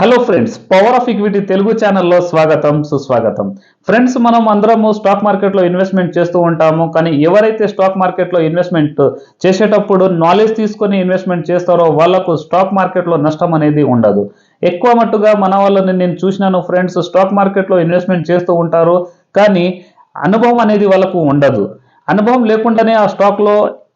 Hello friends power of equity Telugu ఛానల్లో స్వాగతం సుస్వాగతం. ఫ్రెండ్స్ మనం అందరము స్టాక్ మార్కెట్లో ఇన్వెస్ట్మెంట్ చేస్తూ ఉంటాము కానీ ఎవరైతే స్టాక్ మార్కెట్లో ఇన్వెస్ట్మెంట్ చేసేటప్పుడు నాలెడ్జ్ తీసుకొని ఇన్వెస్ట్మెంట్ చేస్తారో వాళ్ళకు స్టాక్ మార్కెట్లో నష్టం అనేది ఉండదు. ఎక్కువ మట్టుగా మన వాళ్ళని నేను చూసినాను ఫ్రెండ్స్ స్టాక్ మార్కెట్లో ఇన్వెస్ట్మెంట్ చేస్తూ ఉంటారు కానీ అనుభవం అనేది వాళ్ళకు ఉండదు. అనుభవం లేకుండానే ఆ స్టాక్లో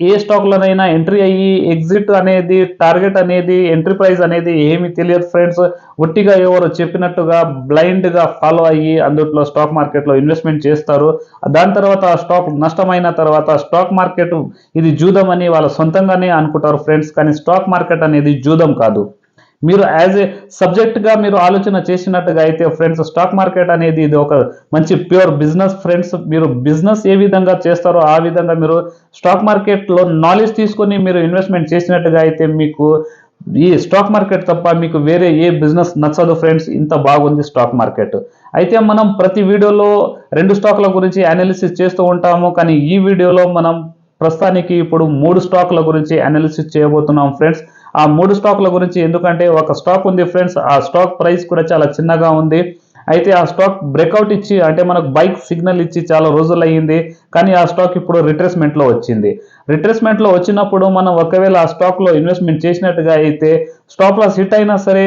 ఏ స్టాక్లోనైనా ఎంట్రీ అయ్యి ఎగ్జిట్ అనేది టార్గెట్ అనేది ఎంట్రీ ప్రైస్ అనేది ఏమి తెలియదు ఫ్రెండ్స్. ఒట్టిగా ఎవరు చెప్పినట్టుగా బ్లైండ్గా ఫాలో అయ్యి అందులో స్టాక్ మార్కెట్లో ఇన్వెస్ట్మెంట్ చేస్తారు. దాని తర్వాత ఆ స్టాక్ నష్టమైన తర్వాత స్టాక్ మార్కెట్ ఇది జూదం అని వాళ్ళ సొంతంగానే అనుకుంటారు ఫ్రెండ్స్. కానీ స్టాక్ మార్కెట్ అనేది జూదం కాదు. మీరు యాజ్ ఏ సబ్జెక్ట్గా మీరు ఆలోచన చేసినట్టుగా అయితే ఫ్రెండ్స్ స్టాక్ మార్కెట్ అనేది ఇది ఒక మంచి ప్యూర్ బిజినెస్ ఫ్రెండ్స్ మీరు బిజినెస్ ఏ విధంగా చేస్తారో ఆ విధంగా మీరు స్టాక్ మార్కెట్లో నాలెడ్జ్ తీసుకొని మీరు ఇన్వెస్ట్మెంట్ చేసినట్టుగా అయితే మీకు ఈ స్టాక్ మార్కెట్ తప్ప మీకు వేరే ఏ బిజినెస్ నచ్చదు ఫ్రెండ్స్ ఇంత బాగుంది స్టాక్ మార్కెట్ అయితే మనం ప్రతి వీడియోలో రెండు స్టాక్ల గురించి అనాలిసిస్ చేస్తూ ఉంటాము కానీ ఈ వీడియోలో మనం ప్రస్తుతానికి ఇప్పుడు మూడు స్టాక్ల గురించి అనాలిసిస్ చేయబోతున్నాం ఫ్రెండ్స్ ఆ మూడు స్టాక్ల గురించి ఎందుకంటే ఒక స్టాక్ ఉంది ఫ్రెండ్స్ ఆ స్టాక్ ప్రైస్ కూడా చాలా చిన్నగా ఉంది. అయితే ఆ స్టాక్ బ్రేక్అవుట్ ఇచ్చి అంటే మనకు బైక్ సిగ్నల్ ఇచ్చి చాలా రోజులు అయ్యింది. కానీ ఆ స్టాక్ ఇప్పుడు రిట్రేస్మెంట్లో వచ్చింది. రిట్రేస్మెంట్లో వచ్చినప్పుడు మనం ఒకవేళ ఆ స్టాక్లో ఇన్వెస్ట్మెంట్ చేసినట్టుగా అయితే స్టాప్ లాస్ హిట్ అయినా సరే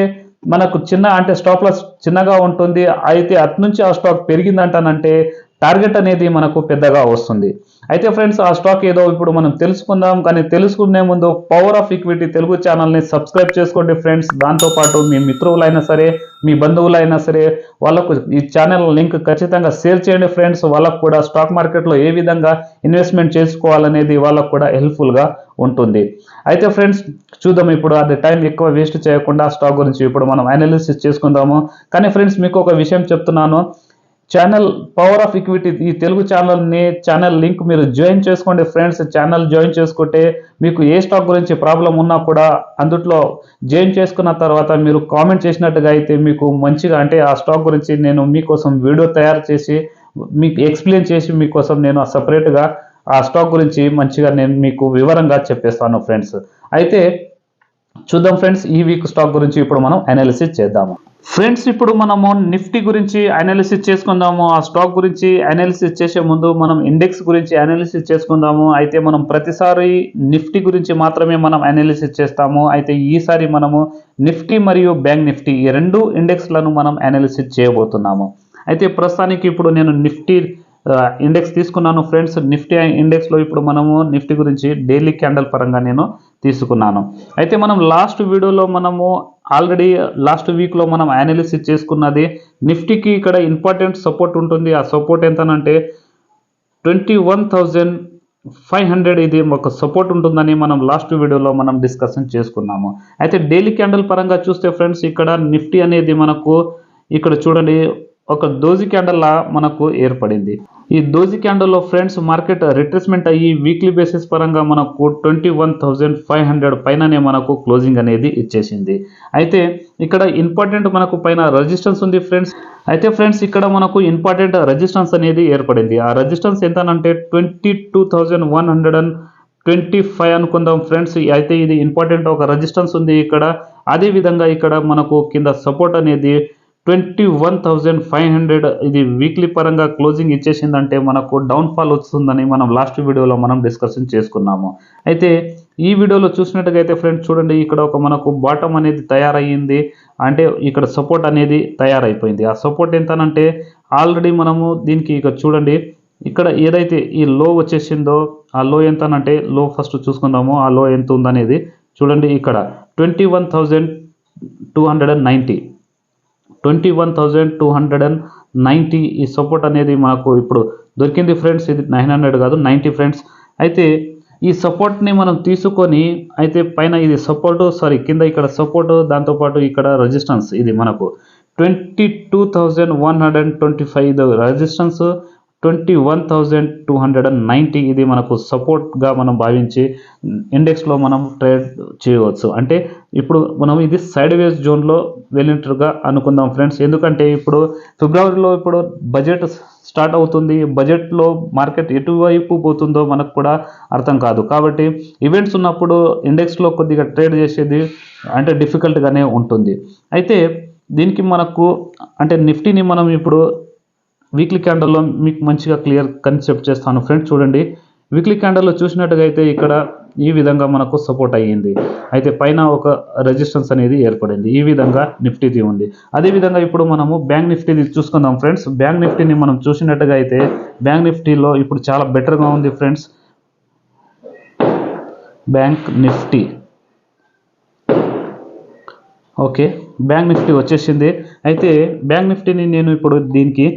మనకు చిన్న అంటే స్టాప్ లాస్ చిన్నగా ఉంటుంది. అయితే అటు నుంచి ఆ స్టాక్ పెరిగిందంటానంటే టార్గెట్ అనేది మనకు పెద్దగా వస్తుంది. అయితే ఫ్రెండ్స్ ఆ స్టాక్ ఏదో ఇప్పుడు మనం తెలుసుకుందాం కానీ తెలుసుకునే ముందు పవర్ ఆఫ్ ఈక్విటీ తెలుగు ఛానల్ని సబ్స్క్రైబ్ చేసుకోండి ఫ్రెండ్స్. దాంతోపాటు మీ మిత్రులైనా సరే మీ బంధువులైనా సరే వాళ్ళకు ఈ ఛానల్ లింక్ ఖచ్చితంగా షేర్ చేయండి ఫ్రెండ్స్. వాళ్ళకు కూడా స్టాక్ మార్కెట్లో ఏ విధంగా ఇన్వెస్ట్మెంట్ చేసుకోవాలనేది వాళ్ళకు కూడా హెల్ప్ఫుల్గా ఉంటుంది. అయితే ఫ్రెండ్స్ చూద్దాం ఇప్పుడు అది టైం ఎక్కువ వేస్ట్ చేయకుండా స్టాక్ గురించి ఇప్పుడు మనం అనాలిసిస్ చేసుకుందాము. కానీ ఫ్రెండ్స్ మీకు ఒక విషయం చెప్తున్నాను. ఛానల్ పవర్ ఆఫ్ ఈక్విటీ ఈ తెలుగు ఛానల్ని ఛానల్ లింక్ మీరు జాయిన్ చేసుకోండి ఫ్రెండ్స్ ఛానల్ జాయిన్ చేసుకుంటే మీకు ఏ స్టాక్ గురించి ప్రాబ్లం ఉన్నా కూడా అందుట్లో జాయిన్ చేసుకున్న తర్వాత మీరు కామెంట్ చేసినట్టుగా అయితే మీకు మంచిగా అంటే ఆ స్టాక్ గురించి నేను మీకోసం వీడియో తయారు చేసి మీకు ఎక్స్ప్లెయిన్ చేసి మీకోసం నేను సపరేట్గా ఆ స్టాక్ గురించి మంచిగా నేను మీకు వివరంగా చెప్పేస్తాను ఫ్రెండ్స్ అయితే చూద్దాం ఫ్రెండ్స్ ఈ వీక్ స్టాక్ గురించి ఇప్పుడు మనం అనాలిసిస్ చేద్దాము. ఫ్రెండ్స్ ఇప్పుడు మనము నిఫ్టీ గురించి అనాలిసిస్ చేసుకుందాము. ఆ స్టాక్ గురించి అనాలిసిస్ చేసే ముందు మనం ఇండెక్స్ గురించి అనాలిసిస్ చేసుకుందాము. అయితే మనం ప్రతిసారి నిఫ్టీ గురించి మాత్రమే మనం అనాలిసిస్ చేస్తాము. అయితే ఈసారి మనము నిఫ్టీ మరియు బ్యాంక్ నిఫ్టీ ఈ రెండు ఇండెక్స్లను మనం అనాలిసిస్ చేయబోతున్నాము. అయితే ప్రస్తుతానికి ఇప్పుడు నేను నిఫ్టీ ఇండెక్స్ తీసుకున్నాను ఫ్రెండ్స్ నిఫ్టీ ఇండెక్స్లో ఇప్పుడు మనము నిఫ్టీ గురించి డైలీ క్యాండల్ పరంగా నేను తీసుకున్నాను. అయితే మనం లాస్ట్ వీడియోలో మనము ఆల్రెడీ లాస్ట్ వీక్లో మనం అనాలిసిస్ చేసుకున్నది నిఫ్టీకి ఇక్కడ ఇంపార్టెంట్ సపోర్ట్ ఉంటుంది. ఆ support ఎంతనంటే twenty one thousand five hundred ఇది ఒక సపోర్ట్ ఉంటుందని మనం లాస్ట్ వీడియోలో మనం డిస్కషన్ చేసుకున్నాము. అయితే డైలీ క్యాండల్ పరంగా చూస్తే ఫ్రెండ్స్ ఇక్కడ నిఫ్టీ అనేది మనకు ఇక్కడ చూడండి ఒక దోజి క్యాండల్ లా మనకు ఏర్పడింది. ఈ దోజి క్యాండల్లో ఫ్రెండ్స్ మార్కెట్ రిట్రేస్మెంట్ అయ్యి వీక్లీ బేసిస్ పరంగా మనకు twenty one thousand five hundred పైననే మనకు క్లోజింగ్ అనేది ఇచ్చేసింది. అయితే ఇక్కడ ఇంపార్టెంట్ మనకు పైన రెజిస్టెన్స్ ఉంది ఫ్రెండ్స్. అయితే ఫ్రెండ్స్ ఇక్కడ మనకు ఇంపార్టెంట్ రెజిస్టెన్స్ అనేది ఏర్పడింది. ఆ resistance ఎంతనంటే twenty two thousand one hundred and twenty five అనుకుందాం ఫ్రెండ్స్. అయితే ఇది ఇంపార్టెంట్ ఒక రెజిస్టెన్స్ ఉంది ఇక్కడ. అదే విధంగా ఇక్కడ మనకు కింద సపోర్ట్ అనేది twenty one thousand five hundred ఇది వీక్లీ పరంగా క్లోజింగ్ ఇచ్చేసిందంటే మనకు డౌన్ ఫాల్ వస్తుందని మనం లాస్ట్ వీడియోలో మనం డిస్కషన్ చేసుకున్నాము. అయితే ఈ వీడియోలో చూసినట్టుగా అయితే ఫ్రెండ్స్ చూడండి ఇక్కడ ఒక మనకు బాటమ్ అనేది తయారయ్యింది. అంటే ఇక్కడ సపోర్ట్ అనేది తయారైపోయింది. ఆ సపోర్ట్ ఎంతనంటే ఆల్రెడీ మనము దీనికి ఇక చూడండి ఇక్కడ ఏదైతే ఈ లో వచ్చేసిందో ఆ లో ఎంతనంటే లో ఫస్ట్ చూసుకుందాము ఆ లో ఎంత ఉందనేది చూడండి ఇక్కడ. Twenty one thousand two hundred and ninety twenty one thousand two hundred and ninety ఈ సపోర్ట్ అనేది మాకు ఇప్పుడు దొరికింది ఫ్రెండ్స్ ఇది నైన్ హండ్రెడ్ కాదు నైంటీ ఫ్రెండ్స్ అయితే ఈ సపోర్ట్ని మనం తీసుకొని అయితే పైన ఇది సపోర్టు సారీ కింద ఇక్కడ సపోర్టు దాంతోపాటు ఇక్కడ రెజిస్టెన్స్ ఇది మనకు. Twenty two thousand one hundred and twenty five resistance twenty one thousand two hundred and ninety ఇది మనకు సపోర్ట్గా మనం భావించి ఇండెక్స్లో మనం ట్రేడ్ చేయవచ్చు. అంటే ఇప్పుడు మనం ఇది సైడ్ వేస్ జోన్లో వెళ్ళినట్టుగా అనుకుందాం ఫ్రెండ్స్. ఎందుకంటే ఇప్పుడు ఫిబ్రవరిలో ఇప్పుడు బడ్జెట్ స్టార్ట్ అవుతుంది. బడ్జెట్లో మార్కెట్ ఎటువైపు పోతుందో మనకు కూడా అర్థం కాదు. కాబట్టి ఈవెంట్స్ ఉన్నప్పుడు ఇండెక్స్లో కొద్దిగా ట్రేడ్ చేసేది అంటే డిఫికల్ట్గానే ఉంటుంది. అయితే దీనికి మనకు అంటే నిఫ్టీని మనం ఇప్పుడు వీక్లీ క్యాండల్లో మీకు మంచిగా క్లియర్ కన్సెప్ట్ చేస్తాను. ఫ్రెండ్స్ చూడండి. వీక్లీ క్యాండల్లో చూసినట్టుగా అయితే ఇక్కడ ఈ విధంగా మనకు సపోర్ట్ అయ్యింది. అయితే పైన ఒక రెజిస్టెన్స్ అనేది ఏర్పడింది. ఈ విధంగా నిఫ్టీది ఉంది. అదే విధంగా ఇప్పుడు మనము బ్యాంక్ నిఫ్టీది చూసుకుందాం ఫ్రెండ్స్ బ్యాంక్ నిఫ్టీని మనం చూసినట్టుగా అయితే బ్యాంక్ నిఫ్టీలో ఇప్పుడు చాలా బెటర్గా ఉంది friends bank Nifty. Okay bank Nifty వచ్చేసింది. అయితే బ్యాంక్ నిఫ్టీని నేను ఇప్పుడు దీనికి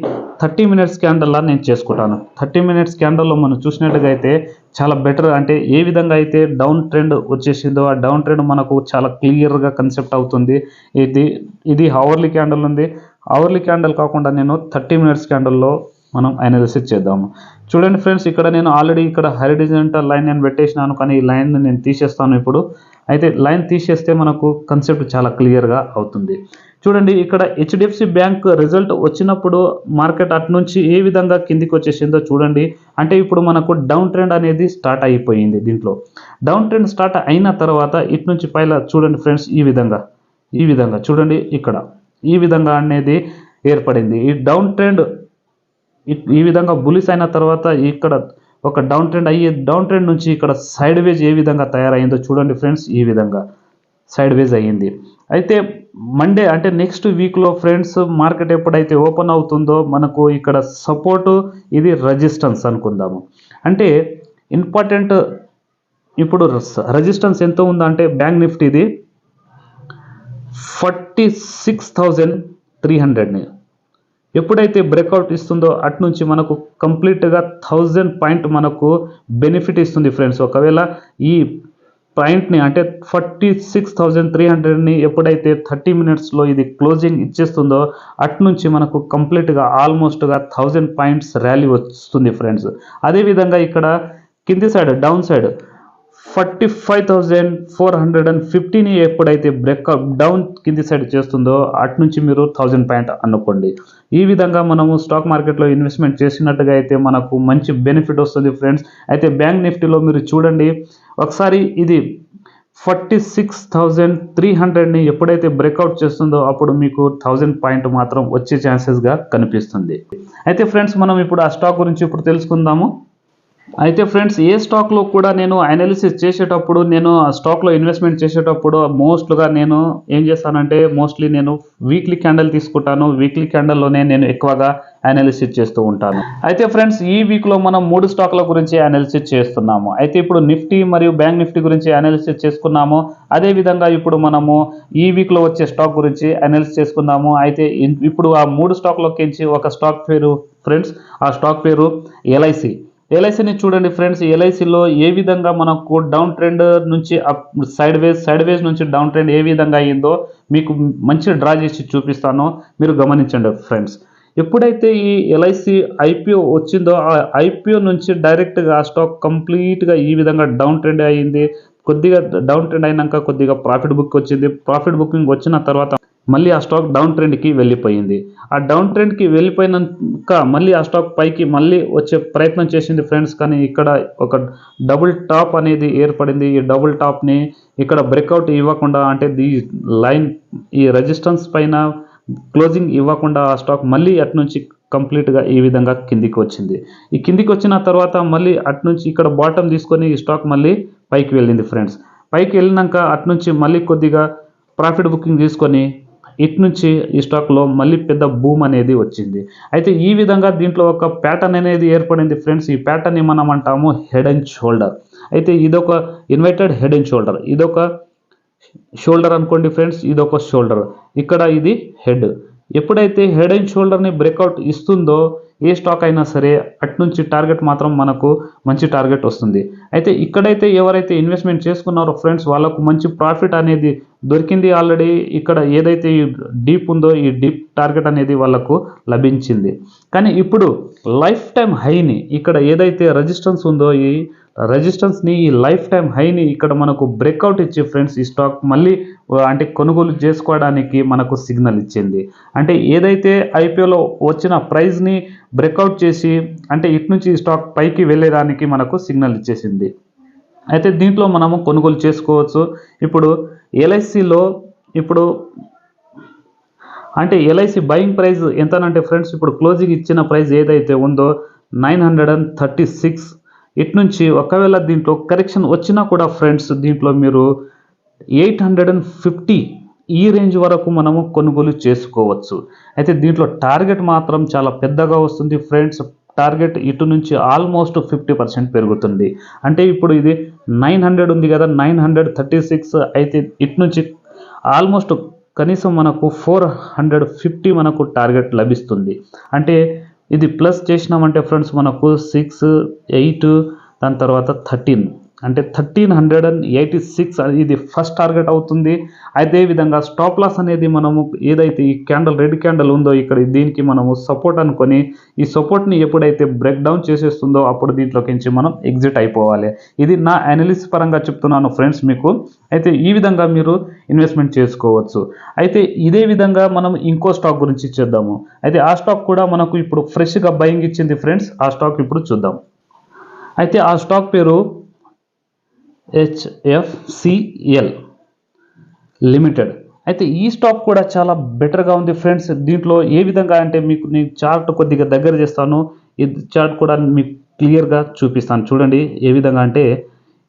థర్టీ మినిట్స్ క్యాండల్లా నేను చేసుకుంటాను. థర్టీ మినిట్స్ క్యాండల్లో మనం చూసినట్టుగా అయితే చాలా బెటర్ అంటే ఏ విధంగా అయితే డౌన్ ట్రెండ్ వచ్చేసిందో ఆ డౌన్ ట్రెండ్ మనకు చాలా క్లియర్గా కన్సెప్ట్ అవుతుంది. ఇది ఇది అవర్లీ క్యాండల్ ఉంది. అవర్లీ క్యాండల్ కాకుండా నేను థర్టీ మినిట్స్ క్యాండల్లో మనం అనాలిసిస్ చేద్దాము. చూడండి ఫ్రెండ్స్ ఇక్కడ నేను ఆల్రెడీ ఇక్కడ హరిడిజెంటల్ లైన్ నేను పెట్టేసినాను కానీ ఈ లైన్ నేను తీసేస్తాను ఇప్పుడు. అయితే లైన్ తీసేస్తే మనకు కన్సెప్ట్ చాలా క్లియర్గా అవుతుంది. చూడండి ఇక్కడ హెచ్డిఎఫ్సి బ్యాంక్ రిజల్ట్ వచ్చినప్పుడు మార్కెట్ అటు నుంచి ఏ విధంగా కిందికి వచ్చేసిందో చూడండి. అంటే ఇప్పుడు మనకు డౌన్ ట్రెండ్ అనేది స్టార్ట్ అయిపోయింది దీంట్లో. డౌన్ ట్రెండ్ స్టార్ట్ అయిన తర్వాత ఇటు నుంచి పైన చూడండి ఫ్రెండ్స్ ఈ విధంగా ఈ విధంగా చూడండి ఇక్కడ ఈ విధంగా అనేది ఏర్పడింది. ఈ డౌన్ ట్రెండ్ ఈ- ఈ విధంగా బులిస్ అయిన తర్వాత ఇక్కడ ఒక డౌన్ ట్రెండ్ అయ్యి డౌన్ ట్రెండ్ నుంచి ఇక్కడ సైడ్ వేజ్ ఏ విధంగా తయారైందో చూడండి ఫ్రెండ్స్ ఈ విధంగా. సైడ్వేజ్ అయ్యింది. అయితే మండే అంటే నెక్స్ట్ వీక్లో ఫ్రెండ్స్ మార్కెట్ ఎప్పుడైతే ఓపెన్ అవుతుందో మనకు ఇక్కడ సపోర్టు ఇది రెజిస్టెన్స్ అనుకుందాము. అంటే ఇంపార్టెంట్ ఇప్పుడు రెజిస్టెన్స్ ఎంత ఉందంటే బ్యాంక్ నిఫ్టీది ఫార్టీ సిక్స్ థౌజండ్ త్రీ హండ్రెడ్ని ఎప్పుడైతే బ్రేక్అవుట్ ఇస్తుందో అటు నుంచి మనకు కంప్లీట్గా థౌజండ్ పాయింట్ మనకు బెనిఫిట్ ఇస్తుంది ఫ్రెండ్స్ ఒకవేళ ఈ పాయింట్ని అంటే ఫార్టీ సిక్స్ థౌజండ్ త్రీ హండ్రెడ్ని ఎప్పుడైతే థర్టీ మినిట్స్లో ఇది క్లోజింగ్ ఇచ్చేస్తుందో అటు నుంచి మనకు కంప్లీట్గా ఆల్మోస్ట్గా థౌజండ్ పాయింట్స్ ర్యాలీ వస్తుంది ఫ్రెండ్స్. అదేవిధంగా ఇక్కడ కింది side down side forty five thousand four hundred and ఫిఫ్టీని ఎప్పుడైతే బ్రేక్అప్ డౌన్ కింది సైడ్ చేస్తుందో అటు నుంచి మీరు థౌజండ్ పాయింట్ అనుకోండి. ఈ విధంగా మనము స్టాక్ మార్కెట్లో ఇన్వెస్ట్మెంట్ చేసినట్టుగా అయితే మనకు మంచి బెనిఫిట్ వస్తుంది ఫ్రెండ్స్. అయితే బ్యాంక్ నిఫ్టీలో మీరు చూడండి ఒకసారి ఇది ఫార్టీ సిక్స్ థౌజండ్ త్రీ హండ్రెడ్ని ఎప్పుడైతే బ్రేక్అవుట్ చేస్తుందో అప్పుడు మీకు థౌజండ్ పాయింట్ మాత్రం వచ్చే ఛాన్సెస్గా కనిపిస్తుంది. అయితే ఫ్రెండ్స్ మనం ఇప్పుడు ఆ స్టాక్ గురించి ఇప్పుడు తెలుసుకుందాము. అయితే ఫ్రెండ్స్ ఏ స్టాక్లో కూడా నేను అనాలిసిస్ చేసేటప్పుడు నేను ఆ స్టాక్లో ఇన్వెస్ట్మెంట్ చేసేటప్పుడు మోస్ట్గా నేను ఏం చేస్తానంటే మోస్ట్లీ నేను వీక్లీ క్యాండల్ తీసుకుంటాను. వీక్లీ క్యాండల్లోనే నేను ఎక్కువగా అనాలిసిస్ చేస్తూ ఉంటాను. అయితే ఫ్రెండ్స్ ఈ వీక్లో మనం మూడు స్టాక్ల గురించి అనాలిసిస్ చేస్తున్నాము. అయితే ఇప్పుడు నిఫ్టీ మరియు బ్యాంక్ నిఫ్టీ గురించి అనాలిసిస్ చేసుకున్నాము. అదేవిధంగా ఇప్పుడు మనము ఈ వీక్లో వచ్చే స్టాక్ గురించి అనాలిసిస్ చేసుకుందాము. అయితే ఇప్పుడు ఆ మూడు స్టాక్లోకించి ఒక స్టాక్ పేరు ఫ్రెండ్స్ ఆ స్టాక్ పేరు ఎల్ఐసి ఎల్ఐసిని చూడండి ఫ్రెండ్స్ ఎల్ఐసిలో ఏ విధంగా మనకు డౌన్ ట్రెండ్ నుంచి up sideways sideways నుంచి డౌన్ ట్రెండ్ ఏ విధంగా అయ్యిందో మీకు మంచి డ్రా చేసి చూపిస్తాను. మీరు గమనించండి ఫ్రెండ్స్ ఎప్పుడైతే ఈ ఎల్ఐసి ఐపీఓ వచ్చిందో ఆ ఐపీఓ నుంచి డైరెక్ట్గా ఆ స్టాక్ కంప్లీట్గా ఈ విధంగా డౌన్ ట్రెండ్ అయ్యింది కొద్దిగా డౌన్ ట్రెండ్ అయినాక కొద్దిగా ప్రాఫిట్ బుక్ వచ్చింది. ప్రాఫిట్ బుకింగ్ వచ్చిన తర్వాత మళ్ళీ ఆ స్టాక్ డౌన్ ట్రెండ్కి వెళ్ళిపోయింది. ఆ డౌన్ ట్రెండ్కి వెళ్ళిపోయినాక మళ్ళీ ఆ స్టాక్ పైకి మళ్ళీ వచ్చే ప్రయత్నం చేసింది ఫ్రెండ్స్. కానీ ఇక్కడ ఒక డబుల్ టాప్ అనేది ఏర్పడింది. ఈ డబుల్ టాప్ని ఇక్కడ బ్రేక్అవుట్ ఇవ్వకుండా అంటే ది లైన్ ఈ రెజిస్టెన్స్ పైన క్లోజింగ్ ఇవ్వకుండా ఆ స్టాక్ మళ్ళీ అటు నుంచి కంప్లీట్గా ఈ విధంగా కిందికి వచ్చింది. ఈ కిందికి వచ్చిన తర్వాత మళ్ళీ అటు నుంచి ఇక్కడ బాటమ్ తీసుకొని ఈ స్టాక్ మళ్ళీ పైకి వెళ్ళింది ఫ్రెండ్స్ పైకి వెళ్ళినాక అటు నుంచి మళ్ళీ కొద్దిగా ప్రాఫిట్ బుకింగ్ తీసుకొని ఇటు నుంచి ఈ స్టాక్లో మళ్ళీ పెద్ద బూమ్ అనేది వచ్చింది. అయితే ఈ విధంగా దీంట్లో ఒక ప్యాటర్న్ అనేది ఏర్పడింది ఫ్రెండ్స్ ఈ ప్యాటర్న్ మనం అంటాము హెడ్ అండ్ షోల్డర్ అయితే ఇదొక ఇన్వైటెడ్ హెడ్ అండ్ షోల్డర్ ఇదొక షోల్డర్ అనుకోండి ఫ్రెండ్స్ ఇది ఒక షోల్డర్. ఇక్కడ ఇది హెడ్. ఎప్పుడైతే హెడ్ అండ్ షోల్డర్ని బ్రేక్అవుట్ ఇస్తుందో ఏ స్టాక్ అయినా సరే అటు నుంచి టార్గెట్ మాత్రం మనకు మంచి టార్గెట్ వస్తుంది. అయితే ఇక్కడైతే ఎవరైతే ఇన్వెస్ట్మెంట్ చేసుకున్నారో ఫ్రెండ్స్ వాళ్ళకు మంచి ప్రాఫిట్ అనేది దొరికింది ఆల్రెడీ ఇక్కడ ఏదైతే ఈ డీప్ ఉందో ఈ డీప్ టార్గెట్ అనేది వాళ్ళకు లభించింది. కానీ ఇప్పుడు లైఫ్ టైం హైని ఇక్కడ ఏదైతే రెజిస్టెన్స్ ఉందో ఈ రెజిస్టెన్స్ని ఈ లైఫ్ టైం హైని ఇక్కడ మనకు బ్రేక్అవుట్ ఇచ్చి ఫ్రెండ్స్ ఈ స్టాక్ మళ్ళీ అంటే కొనుగోలు చేసుకోవడానికి మనకు సిగ్నల్ ఇచ్చింది. అంటే ఏదైతే ఐపీఓలో వచ్చిన ప్రైజ్ని బ్రేక్అవుట్ చేసి అంటే ఇటు నుంచి ఈ స్టాక్ పైకి వెళ్ళేదానికి మనకు సిగ్నల్ ఇచ్చేసింది. అయితే దీంట్లో మనము కొనుగోలు చేసుకోవచ్చు. ఇప్పుడు ఎల్ఐసిలో ఇప్పుడు అంటే ఎల్ఐసి బయింగ్ ప్రైస్ ఎంతనంటే ఫ్రెండ్స్ ఇప్పుడు క్లోజింగ్ ఇచ్చిన ప్రైస్ ఏదైతే ఉందో nine hundred and thirty six ఇటు నుంచి ఒకవేళ దీంట్లో కరెక్షన్ వచ్చినా కూడా ఫ్రెండ్స్ దీంట్లో మీరు ఎయిట్ హండ్రెడ్ అండ్ ఫిఫ్టీ ఈ రేంజ్ వరకు మనము కొనుగోలు చేసుకోవచ్చు. అయితే దీంట్లో టార్గెట్ మాత్రం చాలా పెద్దగా వస్తుంది ఫ్రెండ్స్ టార్గెట్ ఇటు నుంచి ఆల్మోస్ట్ ఫిఫ్టీ పర్సెంట్ పెరుగుతుంది. అంటే ఇప్పుడు ఇది నైన్ హండ్రెడ్ ఉంది కదా నైన్ హండ్రెడ్ థర్టీ సిక్స్ అయితే ఇటు నుంచి ఆల్మోస్ట్ కనీసం మనకు ఫోర్ హండ్రెడ్ ఫిఫ్టీ మనకు టార్గెట్ లభిస్తుంది. అంటే ఇది ప్లస్ చేసినామంటే ఫ్రెండ్స్ మనకు సిక్స్ ఎయిట్ దాని తర్వాత థర్టీన్. అంటే thirteen hundred and eighty six ఇది ఫస్ట్ టార్గెట్ అవుతుంది అదేవిధంగా స్టాప్ లాస్ అనేది మనము ఏదైతే ఈ క్యాండల్ రెడ్ క్యాండల్ ఉందో ఇక్కడ దీనికి మనము సపోర్ట్ అనుకొని ఈ సపోర్ట్ని ఎప్పుడైతే బ్రేక్ డౌన్ చేసేస్తుందో అప్పుడు దీంట్లోకించి మనం ఎగ్జిట్ అయిపోవాలి. ఇది నా అనలిస్ట్ పరంగా చెప్తున్నాను ఫ్రెండ్స్ మీకు. అయితే ఈ విధంగా మీరు ఇన్వెస్ట్మెంట్ చేసుకోవచ్చు. అయితే ఇదే విధంగా మనం ఇంకో స్టాక్ గురించి చేద్దాము. అయితే ఆ స్టాక్ కూడా మనకు ఇప్పుడు ఫ్రెష్గా బయింగ్ ఇచ్చింది ఫ్రెండ్స్ ఆ స్టాక్ ఇప్పుడు చూద్దాం. అయితే ఆ స్టాక్ పేరు హెచ్ఎఫ్సిఎల్ లిమిటెడ్ అయితే ఈ స్టాక్ కూడా చాలా బెటర్గా ఉంది ఫ్రెండ్స్ దీంట్లో ఏ విధంగా అంటే మీకు నేను చార్ట్ కొద్దిగా దగ్గర చేస్తాను. ఈ చార్ట్ కూడా మీకు క్లియర్గా చూపిస్తాను. చూడండి ఏ విధంగా అంటే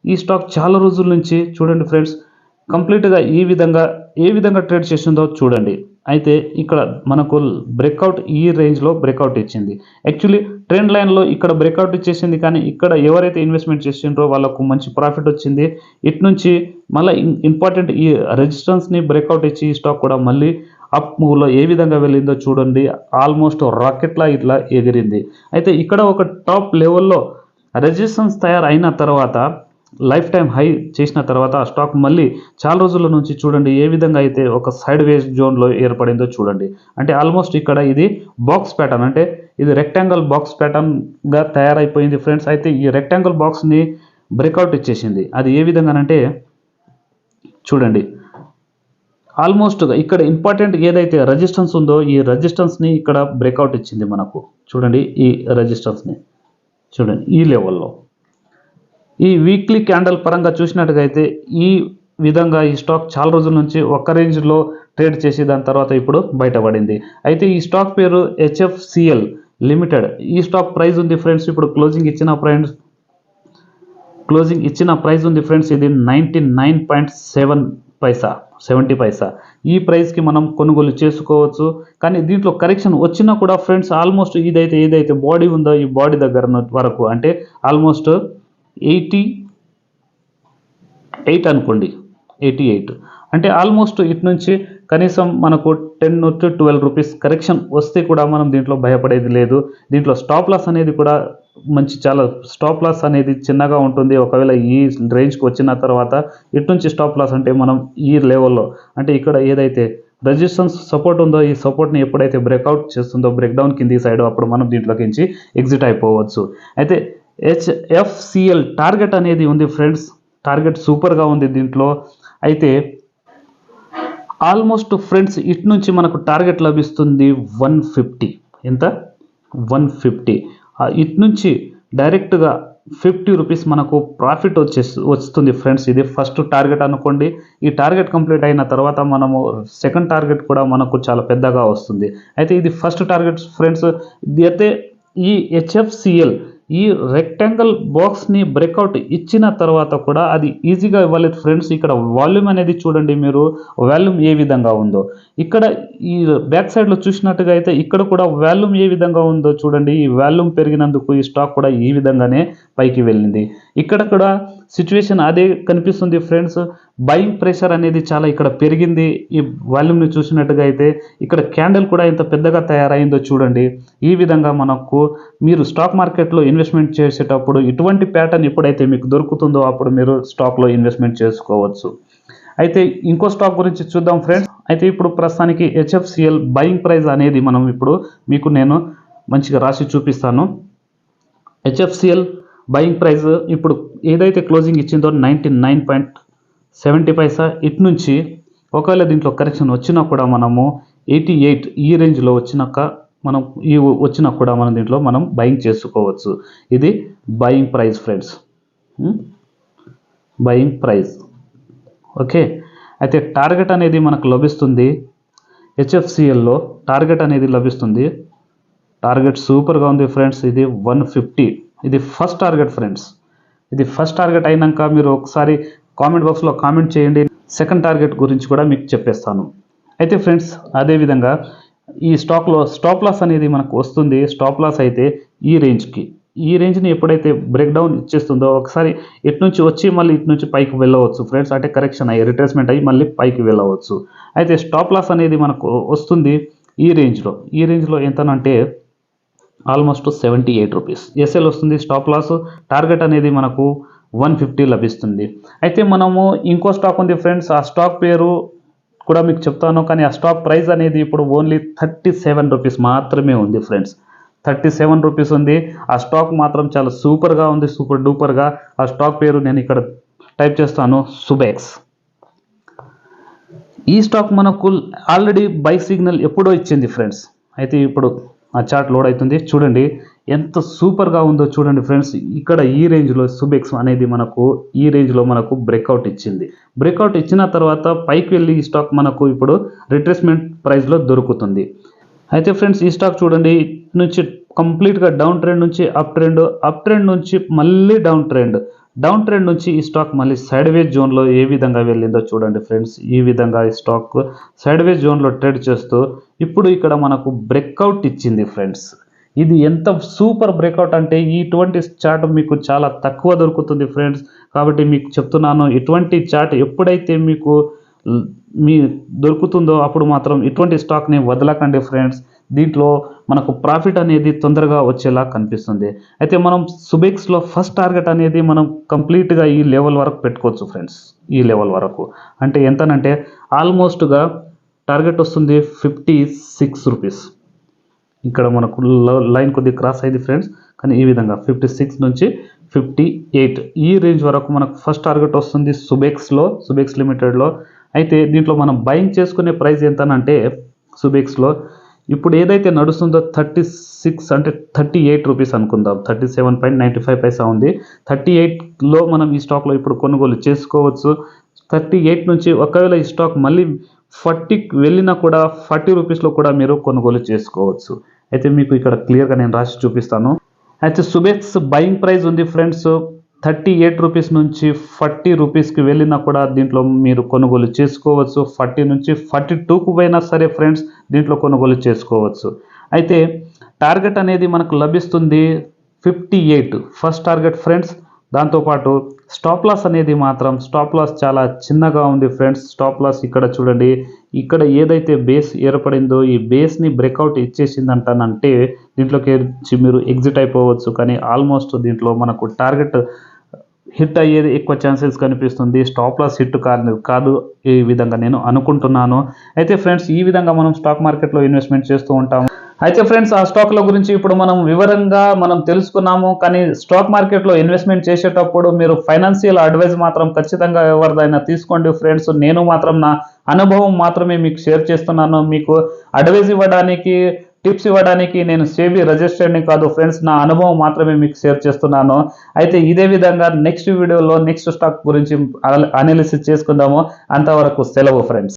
ఈ స్టాక్ చాలా రోజుల నుంచి చూడండి ఫ్రెండ్స్ కంప్లీట్గా ఈ విధంగా ఏ విధంగా ట్రేడ్ చేసిందో చూడండి. అయితే ఇక్కడ మనకు బ్రేక్అవుట్ ఈ రేంజ్లో బ్రేక్అవుట్ ఇచ్చింది. యాక్చువల్లీ ట్రెండ్ లైన్లో ఇక్కడ బ్రేక్అవుట్ ఇచ్చేసింది కానీ ఇక్కడ ఎవరైతే ఇన్వెస్ట్మెంట్ చేసిండ్రో వాళ్ళకు మంచి ప్రాఫిట్ వచ్చింది. ఇటు నుంచి మళ్ళీ ఇంపార్టెంట్ ఈ రెజిస్టెన్స్ని బ్రేక్అవుట్ ఇచ్చి ఈ స్టాక్ కూడా మళ్ళీ అప్ మూవ్లో ఏ విధంగా వెళ్ళిందో చూడండి. ఆల్మోస్ట్ రాకెట్లా ఇట్లా ఎగిరింది. అయితే ఇక్కడ ఒక టాప్ లెవెల్లో రెజిస్టెన్స్ తయారైన తర్వాత లైఫ్ టైం హై చేసిన తర్వాత ఆ స్టాక్ మళ్ళీ చాలా రోజుల నుంచి చూడండి ఏ విధంగా అయితే ఒక సైడ్ వేస్ జోన్లో ఏర్పడిందో చూడండి. అంటే ఆల్మోస్ట్ ఇక్కడ ఇది బాక్స్ ప్యాటర్న్ అంటే ఇది రెక్టాంగిల్ బాక్స్ ప్యాటర్న్గా తయారైపోయింది ఫ్రెండ్స్. అయితే ఈ రెక్టాంగిల్ బాక్స్ని బ్రేక్అవుట్ ఇచ్చేసింది. అది ఏ విధంగానంటే చూడండి. ఆల్మోస్ట్ ఇక్కడ ఇంపార్టెంట్ ఏదైతే రెజిస్టెన్స్ ఉందో ఈ రెజిస్టెన్స్ని ఇక్కడ బ్రేక్అవుట్ ఇచ్చింది మనకు. చూడండి ఈ రెజిస్టెన్స్ని చూడండి ఈ లెవెల్లో ఈ వీక్లీ క్యాండల్ పరంగా చూసినట్టుగా అయితే ఈ విధంగా ఈ స్టాక్ చాలా రోజుల నుంచి ఒక్క రేంజ్లో ట్రేడ్ చేసి దాని తర్వాత ఇప్పుడు బయటపడింది. అయితే ఈ స్టాక్ పేరు హెచ్ఎఫ్సిఎల్ లిమిటెడ్ ఈ స్టాక్ ప్రైస్ ఉంది ఫ్రెండ్స్ ఇప్పుడు క్లోజింగ్ ఇచ్చిన ఫ్రెండ్స్ క్లోజింగ్ ఇచ్చిన ప్రైస్ ఉంది ఫ్రెండ్స్ ఇది ninety nine point seven paisa seventy paisa ఈ ప్రైస్కి మనం కొనుగోలు చేసుకోవచ్చు. కానీ దీంట్లో కరెక్షన్ వచ్చినా కూడా ఫ్రెండ్స్ ఆల్మోస్ట్ ఇదైతే ఏదైతే బాడీ ఉందో ఈ బాడీ దగ్గర వరకు అంటే ఆల్మోస్ట్ ఎయిటీ ఎయిట్ అనుకోండి. Eighty eight. అంటే ఆల్మోస్ట్ ఇటు నుంచి కనీసం మనకు ten to twelve rupees correction వస్తే కూడా మనం దీంట్లో భయపడేది లేదు. దీంట్లో స్టాప్ లాస్ అనేది కూడా మంచి చాలా స్టాప్ లాస్ అనేది చిన్నగా ఉంటుంది. ఒకవేళ ఈ రేంజ్కి వచ్చిన తర్వాత ఇటు నుంచి స్టాప్ లాస్ అంటే మనం ఈ లెవెల్లో అంటే ఇక్కడ ఏదైతే రెజిస్టెన్స్ సపోర్ట్ ఉందో ఈ సపోర్ట్ని ఎప్పుడైతే బ్రేక్అవుట్ చేస్తుందో బ్రేక్డౌన్ కింది సైడ్ అప్పుడు మనం దీంట్లోకించి ఎగ్జిట్ అయిపోవచ్చు. అయితే హెచ్ఎఫ్సిఎల్ టార్గెట్ అనేది ఉంది ఫ్రెండ్స్ టార్గెట్ సూపర్గా ఉంది దీంట్లో. అయితే ఆల్మోస్ట్ ఫ్రెండ్స్ ఇటు నుంచి మనకు టార్గెట్ లభిస్తుంది వన్ ఫిఫ్టీ ఎంత? వన్ ఫిఫ్టీ ఇటు నుంచి డైరెక్ట్గా ఫిఫ్టీ రూపీస్ మనకు ప్రాఫిట్ వచ్చేసి వస్తుంది ఫ్రెండ్స్ ఇది ఫస్ట్ టార్గెట్ అనుకోండి. ఈ టార్గెట్ కంప్లీట్ అయిన తర్వాత మనము సెకండ్ టార్గెట్ కూడా మనకు చాలా పెద్దగా వస్తుంది. అయితే ఇది ఫస్ట్ టార్గెట్ ఫ్రెండ్స్ అయితే ఈ హెచ్ఎఫ్సిఎల్ ఈ రెక్టాంగిల్ బాక్స్ని బ్రేక్అవుట్ ఇచ్చిన తర్వాత కూడా అది ఈజీగా ఇవ్వలేదు ఫ్రెండ్స్ ఇక్కడ వాల్యూమ్ అనేది చూడండి మీరు వాల్యూమ్ ఏ విధంగా ఉందో. ఇక్కడ ఈ బ్యాక్ సైడ్లో చూసినట్టుగా అయితే ఇక్కడ కూడా వాల్యూమ్ ఏ విధంగా ఉందో చూడండి. ఈ వాల్యూమ్ పెరిగినందుకు ఈ స్టాక్ కూడా ఈ విధంగానే పైకి వెళ్ళింది. ఇక్కడ కూడా సిచ్యువేషన్ అదే కనిపిస్తుంది ఫ్రెండ్స్. బయింగ్ ప్రెషర్ అనేది చాలా ఇక్కడ పెరిగింది. ఈ వాల్యూమ్ని చూసినట్టుగా అయితే ఇక్కడ క్యాండిల్ కూడా ఎంత పెద్దగా తయారైందో చూడండి. ఈ విధంగా మనకు మీరు స్టాక్ మార్కెట్లో ఇన్వెస్ట్మెంట్ చేసేటప్పుడు ఇటువంటి ప్యాటర్న్ ఎప్పుడైతే మీకు దొరుకుతుందో అప్పుడు మీరు స్టాక్లో ఇన్వెస్ట్మెంట్ చేసుకోవచ్చు. అయితే ఇంకో స్టాక్ గురించి చూద్దాం ఫ్రెండ్స్. అయితే ఇప్పుడు ప్రస్తుతానికి హెచ్ఎఫ్సిఎల్ బయింగ్ ప్రైస్ అనేది మనం ఇప్పుడు మీకు నేను మంచిగా రాసి చూపిస్తాను. హెచ్ఎఫ్సిఎల్ బయింగ్ ప్రైస్ ఇప్పుడు ఏదైతే క్లోజింగ్ ఇచ్చిందో ninety nine point seventy paisa. ఇటు నుంచి ఒకవేళ దీంట్లో కరెక్షన్ వచ్చినా కూడా మనము ఎయిటీ ఎయిట్ ఈ రేంజ్లో వచ్చినాక మనం ఈ వచ్చినా కూడా మనం దీంట్లో మనం బయింగ్ చేసుకోవచ్చు. ఇది buying price friends. Buying price. Okay? అయితే టార్గెట్ అనేది మనకు లభిస్తుంది హెచ్ఎఫ్సిఎల్లో. టార్గెట్ అనేది లభిస్తుంది. టార్గెట్ సూపర్గా ఉంది ఫ్రెండ్స్. ఇది వన్ ఫిఫ్టీ. ఇది ఫస్ట్ టార్గెట్ ఫ్రెండ్స్ ఇది ఫస్ట్ టార్గెట్ అయినాక మీరు ఒకసారి కామెంట్ బాక్స్లో కామెంట్ చేయండి. సెకండ్ టార్గెట్ గురించి కూడా మీకు చెప్పేస్తాను. అయితే ఫ్రెండ్స్ అదేవిధంగా ఈ స్టాక్లో స్టాప్ లాస్ అనేది మనకు వస్తుంది. స్టాప్ లాస్ అయితే ఈ రేంజ్కి ఈ రేంజ్ని ఎప్పుడైతే బ్రేక్ డౌన్ ఇచ్చేస్తుందో ఒకసారి ఇటు నుంచి వచ్చి మళ్ళీ ఇటు నుంచి పైకి వెళ్ళవచ్చు ఫ్రెండ్స్ అంటే కరెక్షన్ అయ్యి రిట్రేస్మెంట్ అయ్యి మళ్ళీ పైకి వెళ్ళవచ్చు. అయితే స్టాప్ లాస్ అనేది మనకు వస్తుంది ఈ రేంజ్లో ఈ రేంజ్లో ఎంతనంటే almost seventy eight rupees. SL వస్తుంది స్టాప్ లాస్ టార్గెట్ అనేది మనకు వన్ ఫిఫ్టీ లభిస్తుంది. అయితే మనము ఇంకో స్టాక్ ఉంది ఫ్రెండ్స్ ఆ స్టాక్ పేరు కూడా మీకు చెప్తాను కానీ ఆ స్టాక్ ప్రైస్ అనేది ఇప్పుడు ఓన్లీ థర్టీ సెవెన్ రూపీస్ మాత్రమే ఉంది ఫ్రెండ్స్ థర్టీ సెవెన్ రూపీస్ ఉంది. ఆ స్టాక్ మాత్రం చాలా సూపర్గా ఉంది సూపర్ డూపర్గా ఆ స్టాక్ పేరు నేను ఇక్కడ టైప్ చేస్తాను సుబెక్స్ ఈ స్టాక్ మనకు ఆల్రెడీ బై సిగ్నల్ ఎప్పుడో ఇచ్చింది ఫ్రెండ్స్ అయితే ఇప్పుడు ఆ చార్ట్ లోడ్ అవుతుంది. చూడండి ఎంత సూపర్గా ఉందో చూడండి ఫ్రెండ్స్ ఇక్కడ ఈ రేంజ్లో సుబెక్స్ అనేది మనకు ఈ రేంజ్లో మనకు బ్రేక్అవుట్ ఇచ్చింది. బ్రేక్అవుట్ ఇచ్చిన తర్వాత పైకి వెళ్ళి ఈ స్టాక్ మనకు ఇప్పుడు రిట్రేస్మెంట్ ప్రైస్లో దొరుకుతుంది. అయితే ఫ్రెండ్స్ ఈ స్టాక్ చూడండి నుంచి కంప్లీట్గా డౌన్ ట్రెండ్ నుంచి అప్ ట్రెండ్ అప్ ట్రెండ్ నుంచి మళ్ళీ డౌన్ ట్రెండ్ డౌన్ ట్రెండ్ నుంచి ఈ స్టాక్ మళ్ళీ సైడ్ వేజ్ జోన్లో ఏ విధంగా వెళ్ళిందో చూడండి ఫ్రెండ్స్. ఈ విధంగా ఈ స్టాక్ సైడ్ వేజ్ జోన్లో ట్రేడ్ చేస్తూ ఇప్పుడు ఇక్కడ మనకు బ్రేక్అవుట్ ఇచ్చింది ఫ్రెండ్స్. ఇది ఎంత సూపర్ బ్రేక్అవుట్ అంటే ఇటువంటి చార్ట్ మీకు చాలా తక్కువ దొరుకుతుంది ఫ్రెండ్స్. కాబట్టి మీకు చెప్తున్నాను ఇటువంటి చార్ట్ ఎప్పుడైతే మీకు మీ దొరుకుతుందో అప్పుడు మాత్రం ఇటువంటి స్టాక్ని వదలకండి ఫ్రెండ్స్. దీంట్లో మనకు ప్రాఫిట్ అనేది తొందరగా వచ్చేలా కనిపిస్తుంది. అయితే మనం సుబెక్స్లో ఫస్ట్ టార్గెట్ అనేది మనం కంప్లీట్గా ఈ లెవెల్ వరకు పెట్టుకోవచ్చు ఫ్రెండ్స్. ఈ లెవెల్ వరకు. అంటే ఎంతనంటే ఆల్మోస్ట్గా టార్గెట్ వస్తుంది ఫిఫ్టీ సిక్స్ రూపీస్. ఇక్కడ మనకు ల- లైన్ కొద్దిగా క్రాస్ అయింది ఫ్రెండ్స్. కానీ ఈ విధంగా ఫిఫ్టీ సిక్స్ నుంచి ఫిఫ్టీ ఎయిట్ ఈ రేంజ్ వరకు మనకు ఫస్ట్ టార్గెట్ వస్తుంది సుబెక్స్లో సుబెక్స్ లిమిటెడ్లో. అయితే దీంట్లో మనం బయింగ్ చేసుకునే ప్రైస్ ఎంతనంటే సుబెక్స్లో ఇప్పుడు ఏదైతే నడుస్తుందో థర్టీ సిక్స్ అంటే థర్టీ ఎయిట్ రూపీస్ అనుకుందాం. Thirty seven point ninety five paisa ఉంది. థర్టీ ఎయిట్లో మనం ఈ స్టాక్లో ఇప్పుడు కొనుగోలు చేసుకోవచ్చు. థర్టీ ఎయిట్ నుంచి ఒకవేళ ఈ స్టాక్ మళ్ళీ ఫార్టీకి వెళ్ళినా కూడా ఫార్టీ రూపీస్లో కూడా మీరు కొనుగోలు చేసుకోవచ్చు. అయితే మీకు ఇక్కడ క్లియర్గా నేను రాసి చూపిస్తాను. అయితే సుబెక్స్ బయింగ్ ప్రైస్ ఉంది ఫ్రెండ్స్. థర్టీ ఎయిట్ రూపీస్ నుంచి ఫార్టీ రూపీస్కి వెళ్ళినా కూడా దీంట్లో మీరు కొనుగోలు చేసుకోవచ్చు. ఫార్టీ నుంచి ఫార్టీ టూకు పోయినా సరే ఫ్రెండ్స్ దీంట్లో కొనుగోలు చేసుకోవచ్చు. అయితే టార్గెట్ అనేది మనకు లభిస్తుంది fifty eight. First target friends దాంతోపాటు స్టాప్ లాస్ అనేది మాత్రం స్టాప్ లాస్ చాలా చిన్నగా ఉంది ఫ్రెండ్స్. స్టాప్ లాస్ ఇక్కడ చూడండి ఇక్కడ ఏదైతే బేస్ ఏర్పడిందో ఈ బేస్ని బ్రేక్అవుట్ ఇచ్చేసిందంటానంటే దీంట్లోకి వచ్చి మీరు ఎగ్జిట్ అయిపోవచ్చు. కానీ ఆల్మోస్ట్ దీంట్లో మనకు టార్గెట్ హిట్ అయ్యేది ఎక్కువ ఛాన్సెస్ కనిపిస్తుంది. స్టాప్ లాస్ హిట్ కాదు కాదు ఈ విధంగా నేను అనుకుంటున్నాను. అయితే ఫ్రెండ్స్ ఈ విధంగా మనం స్టాక్ మార్కెట్లో ఇన్వెస్ట్మెంట్ చేస్తూ ఉంటాము. అయితే ఫ్రెండ్స్ ఆ స్టాక్ల గురించి ఇప్పుడు మనం వివరంగా మనం తెలుసుకున్నాము. కానీ స్టాక్ మార్కెట్లో ఇన్వెస్ట్మెంట్ చేసేటప్పుడు మీరు ఫైనాన్షియల్ అడ్వైస్ మాత్రం ఖచ్చితంగా ఎవరిదైనా తీసుకోండి ఫ్రెండ్స్. నేను మాత్రం నా అనుభవం మాత్రమే మీకు షేర్ చేస్తున్నాను. మీకు అడ్వైస్ ఇవ్వడానికి టిప్స్ ఇవ్వడానికి నేను సేబీ రిజిస్టర్ని కాదు ఫ్రెండ్స్ నా అనుభవం మాత్రమే మీకు షేర్ చేస్తున్నాను. అయితే ఇదే విధంగా నెక్స్ట్ వీడియోలో నెక్స్ట్ స్టాక్ గురించి అనాలిసిస్ చేసుకుందాము. అంతవరకు సెలవు ఫ్రెండ్స్.